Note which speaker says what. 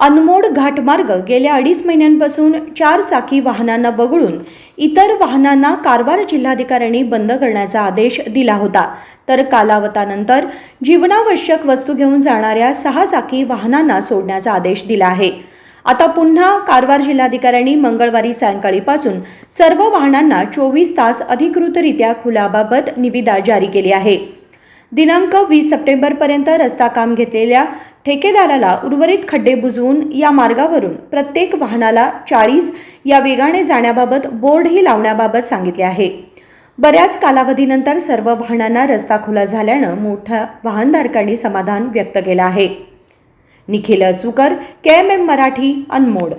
Speaker 1: अनमोड घाटमार्ग गेल्या अडीच महिन्यांपासून चार चाकी वाहनांना वगळून इतर वाहनांना कारवार जिल्हाधिकाऱ्यांनी बंद करण्याचा आदेश दिला होता. तर कालावतानंतर जीवनावश्यक वस्तू घेऊन जाणाऱ्या सहा चाकी वाहनांना सोडण्याचा आदेश दिला आहे. आता पुन्हा कारवार जिल्हाधिकाऱ्यांनी मंगळवारी सायंकाळीपासून सर्व वाहनांना चोवीस तास अधिकृतरित्या खुलाबाबत निविदा जारी केली आहे. दिनांक वीस सप्टेंबरपर्यंत रस्ता काम घेतलेल्या ठेकेदाराला उर्वरित खड्डे बुजवून या मार्गावरून प्रत्येक वाहनाला चाळीस या वेगाने जाण्याबाबत बोर्डही लावण्याबाबत सांगितले आहे. बऱ्याच कालावधीनंतर सर्व वाहनांना रस्ता खुला झाल्यानं मोठ्या वाहनधारकांनी समाधान व्यक्त केलं आहे. Nikhil Asukar K M M Marathi Anmod